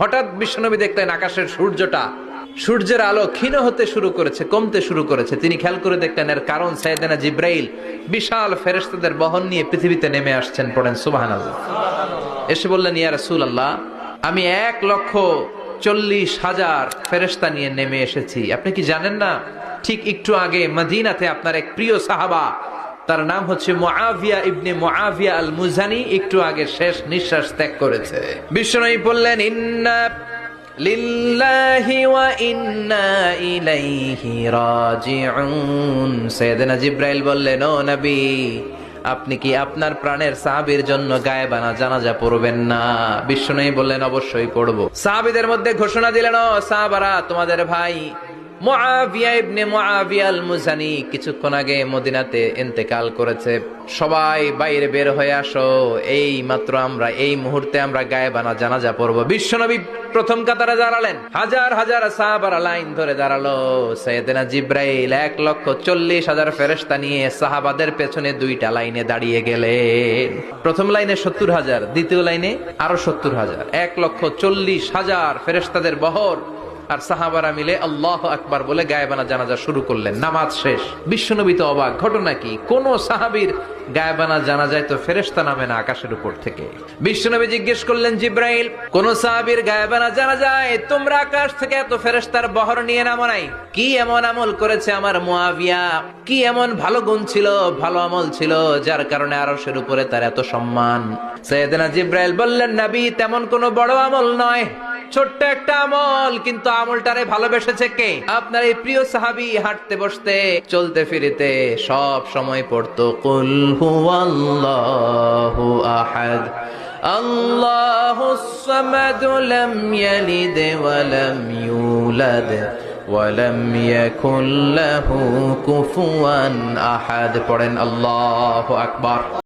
হঠাৎ বিশ্বনবী দেখলেন আকাশের সূর্যটা, সূর্যের আলো ক্ষীণ হতে শুরু করেছে, কমতে শুরু করেছে। তিনি খেয়াল করে দেখলেন এর কারণ সাইয়েদেনা জিব্রাইল বিশাল ফেরেশতাদের বহন নিয়ে পৃথিবীতে নেমে আসছেন পড়েন, সুবহানাল্লাহ। এসে বললেন, ইয়া রাসূলুল্লাহ, আমি এক লক্ষ চল্লিশ হাজার ফেরেশতা নিয়ে নেমে এসেছি। আপনি কি জানেন না? ঠিক একটু আগে মদিনাতে আপনার এক প্রিয় সাহাবা তার নাম হচ্ছে মুআবিয়া ইবনে মুআবিয়া আল মুজানি একটু আগে শেষ নিঃশ্বাস ত্যাগ করেছে। বিশ্বনবী বললেন, ইন্না লিল্লাহি ওয়া ইন্না ইলাইহি রাজিউন। সাইয়েদনা জিব্রাইল বললেন, ও নবী, আপনি কি আপনার প্রাণের সাহাবীর জন্য গায়েবানা জানাজা পড়বেন না? বিশ্বনবী বললেন, অবশ্যই পড়ব। সাহাবীদের মধ্যে ঘোষণা দিলেন, ও সাহাবারা, তোমাদের ভাই মুআবিয়া ইবনে মুআবিয়া আল মুজানি কিছুক্ষণ আগে মদিনাতে ইন্তেকাল করেছে। সবাই বাইরে বের হয়ে আসো। এই মাত্র আমরা, এই মুহূর্তে আমরা গায়েবানা জানাজা পড়ব। বিশ্বনবী প্রথম কাতারে দাঁড়ালেন। হাজার হাজার সাহাবারা লাইন ধরে দাঁড়াল। সৈয়দনা জিব্রাইল এক লক্ষ চল্লিশ হাজার ফেরেস্তা নিয়ে সাহাবাদের পেছনে দুইটা লাইনে দাঁড়িয়ে গেলেন। প্রথম লাইনে সত্তর হাজার, দ্বিতীয় লাইনে আরও সত্তর হাজার। এক লক্ষ চল্লিশ হাজার ফেরেস্তাদের বহর আর সাহাবারা মিলে আল্লাহ আকবার বলে গায়েবানা জানাজা শুরু করলেন। নামাজ শেষ। বিশ্বনবী তো অবাক ঘটনা কি? কোন সাহাবীর গায়েবানা জানা যায় তো ফেরেস্তা নামে না আকাশের উপর থেকে। বিশ্বনবী জিজ্ঞেস করলেন, জিব্রাইল, কোন সাহাবীর গায়েবানা জানা যায় তোমরা আকাশ থেকে এত ফেরেস্তার বহর নিয়ে নামো নাই? কি এমন আমল করেছে আমার মুয়াবিয়া কি এমন ভালো গুণ ছিল, ভালো আমল ছিল, যার কারণে আরশের উপরে তার এত সম্মান? সৈয়দনা জিব্রাইল বললেন, নবী, তেমন কোনো বড় আমল নয়। ছোট্ট একটা আমল, কিন্তু আমলটারে ভালোবেসেছে কে? আপনার এই প্রিয় সাহাবি হাঁটতে বসতে, চলতে ফিরতে, সব সময় পড়ত, কুল হুয়াল্লাহু আহাদ, আল্লাহ সামাদ ইয়ালিদ ওয়া ইউলাদ কুফুয়ান আহাদ। পড়েন আল্লাহু আকবার।